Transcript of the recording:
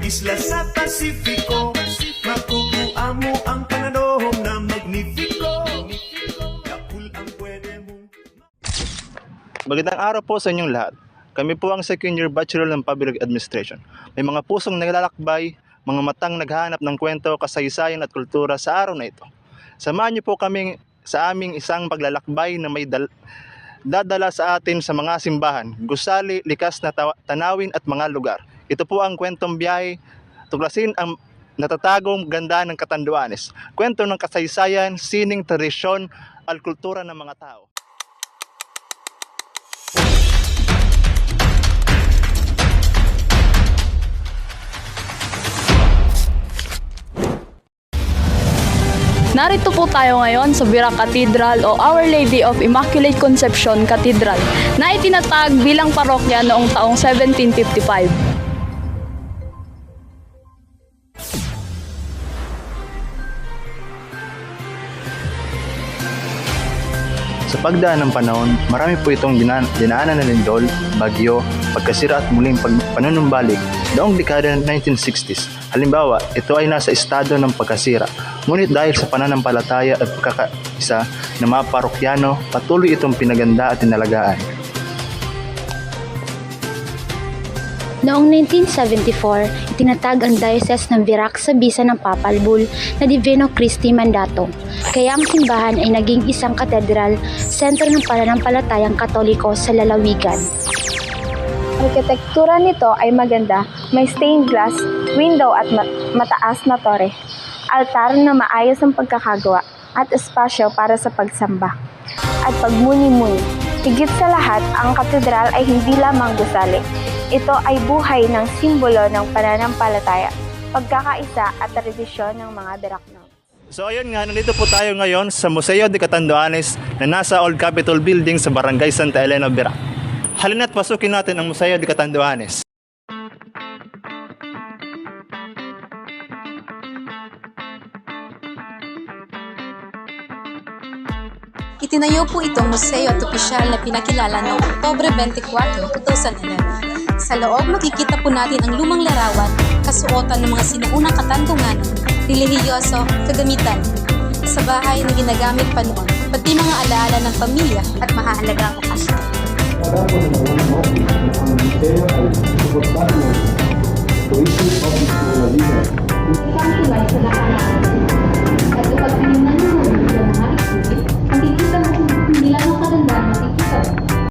isla sa Pasifiko Makukuha mo ang panadom na Magnifico Yakul ang pwede mong Magandang araw po sa inyong lahat. Kami po ang second year Bachelor ng Public Administration. May mga pusong naglalakbay, mga matang naghahanap ng kwento, kasaysayan at kultura sa araw na ito. Samahan niyo po kami sa aming isang paglalakbay na may dal- dadala sa atin sa mga simbahan, gusali, likas na tawa- tanawin at mga lugar. Ito po ang kwentong biyahe, tuklasin ang natatagong ganda ng Katanduanes, kwento ng kasaysayan, sining, tradisyon, at kultura ng mga tao. Narito po tayo ngayon sa Vira Cathedral o Our Lady of Immaculate Conception Cathedral na itinatag bilang parokya noong taong 1755. Sa pagdaan ng panahon, marami po itong dinan- dinaanan ng lindol, bagyo, pagkasira at muling pag- panunumbalik noong dekada ng 1960s. Halimbawa, ito ay nasa estado ng pagkasira. Ngunit dahil sa pananampalataya at pagkakaisa ng mga parokyano, patuloy itong pinaganda at tinalagaan. Noong 1974, itinatag ang Diocese ng Virac sa bisa ng Papal Bull na Divino Christi Mandato. Kaya ang simbahan ay naging isang katedral, sentro ng pananampalatayang katoliko sa lalawigan. Arkitektura nito ay maganda, may stained glass, window at ma- mataas na tore, altar na maayos ang pagkakagawa at espasyo para sa pagsamba. At pagmuni-muni. Higit sa lahat, ang katedral ay hindi lamang gusali. Ito ay buhay ng simbolo ng pananampalataya, pagkakaisa at tradisyon ng mga Birakno. So ayun nga, nandito po tayo ngayon sa Museo de Catanduanes na nasa Old Capitol Building sa Barangay Santa Elena, Birac. Halina't pasukin natin ang Museo de Catanduanes. Itinayo po itong museo at opisyal na pinakilala noong Oktobre 24, 2011. Sa loob makikita po natin ang lumang larawan, kasuotan ng mga sinuunang katandungan, relihiyoso, kagamitan. Sa bahay na ginagamit pa noon, pati mga alaala ng pamilya at mahahalagang okasyon. Isang tulay sa lahat